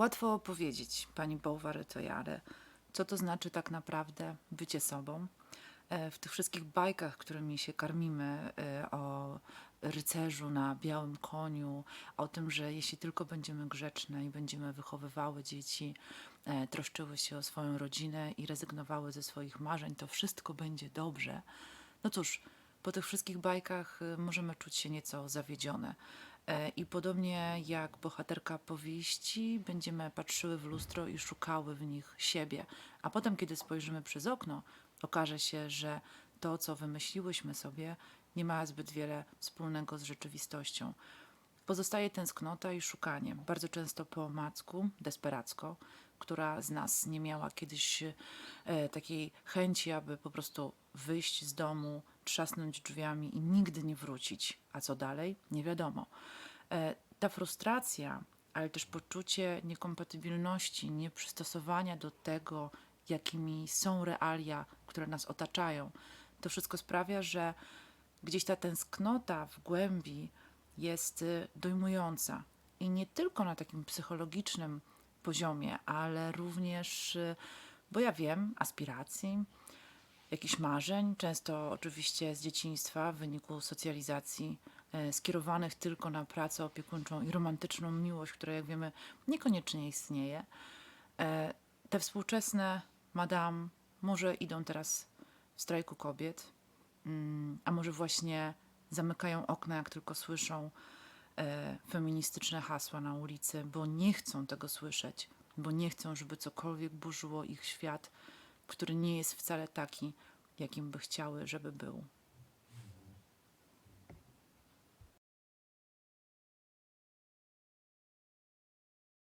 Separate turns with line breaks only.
Łatwo powiedzieć, pani Bowary, to ja, ale co to znaczy tak naprawdę bycie sobą? E, W tych wszystkich bajkach, którymi się karmimy, e, o rycerzu na białym koniu, o tym, że jeśli tylko będziemy grzeczne i będziemy wychowywały dzieci, e, troszczyły się o swoją rodzinę i rezygnowały ze swoich marzeń, to wszystko będzie dobrze. No cóż, po tych wszystkich bajkach możemy czuć się nieco zawiedzione. E, I podobnie jak bohaterka powieści, będziemy patrzyły w lustro i szukały w nich siebie. A potem, kiedy spojrzymy przez okno, okaże się, że to, co wymyśliłyśmy sobie, nie ma zbyt wiele wspólnego z rzeczywistością. Pozostaje tęsknota i szukanie, bardzo często po omacku, desperacko, która z nas nie miała kiedyś e, takiej chęci, aby po prostu wyjść z domu, trzasnąć drzwiami i nigdy nie wrócić. A co dalej? Nie wiadomo. E, ta frustracja, ale też poczucie niekompatybilności, nieprzystosowania do tego, jakimi są realia, które nas otaczają, to wszystko sprawia, że gdzieś ta tęsknota w głębi jest y, dojmująca. I nie tylko na takim psychologicznym poziomie, ale również, y, bo ja wiem, aspiracji, jakichś marzeń, często oczywiście z dzieciństwa w wyniku socjalizacji, e, skierowanych tylko na pracę opiekuńczą i romantyczną miłość, która, jak wiemy, niekoniecznie istnieje. E, Te współczesne madame może idą teraz w strajku kobiet, mm, a może właśnie zamykają okna, jak tylko słyszą feministyczne hasła na ulicy, bo nie chcą tego słyszeć, bo nie chcą, żeby cokolwiek burzyło ich świat, który nie jest wcale taki, jakim by chciały, żeby był.